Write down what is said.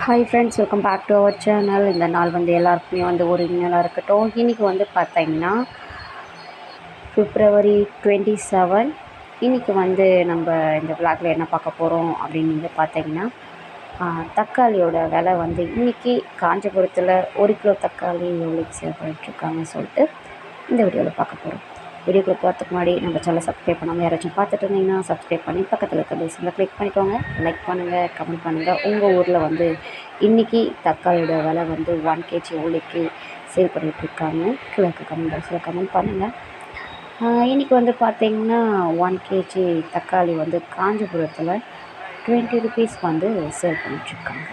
Hi friends welcome back to our channel இந்த நாள் வந்து எல்லாருக்குமே வந்து ஒரு நாளாக இருக்கட்டும். இன்றைக்கி வந்து பார்த்தீங்கன்னா பிப்ரவரி டுவெண்ட்டி செவன் இன்றைக்கி வந்து நம்ம இந்த விளாகில் என்ன பார்க்க போகிறோம் அப்படின்னு நீங்கள் பார்த்தீங்கன்னா தக்காளியோட விலை வந்து இன்றைக்கி காஞ்சிபுரத்தில் ஒரு கிலோ தக்காளி எவ்வளோக்கு சேல் பண்ணிட்டுருக்காங்கன்னு சொல்லிட்டு இந்த வீடியோவில் பார்க்க போகிறோம் வீடியோக்குள்ள போகிறதுக்கு முன்னாடி நம்ம சேனலை சப்ஸ்கிரைப் பண்ணாமல் யாராச்சும் பார்த்துட்டு இருந்தீங்கன்னா சப்ஸ்கிரைப் பண்ணி பக்கத்தில் இருக்க பெல்ஸில் கிளிக் பண்ணிக்கோங்க. லைக் பண்ணுங்கள் கமெண்ட் பண்ணுங்கள் உங்கள் ஊரில் வந்து இன்றைக்கி தக்காளியோட விலை வந்து ஒன் கேஜி எவ்வளோக்கு சேல் பண்ணிகிட்ருக்காங்க கிழக்கு கமெண்ட் பாக்ஸில் கமெண்ட் பண்ணுங்கள் இன்றைக்கி வந்து பார்த்தீங்கன்னா ஒன் கேஜி தக்காளி வந்து காஞ்சிபுரத்தில் டுவெண்ட்டி ருபீஸ் வந்து சேல் பண்ணிகிட்ருக்காங்க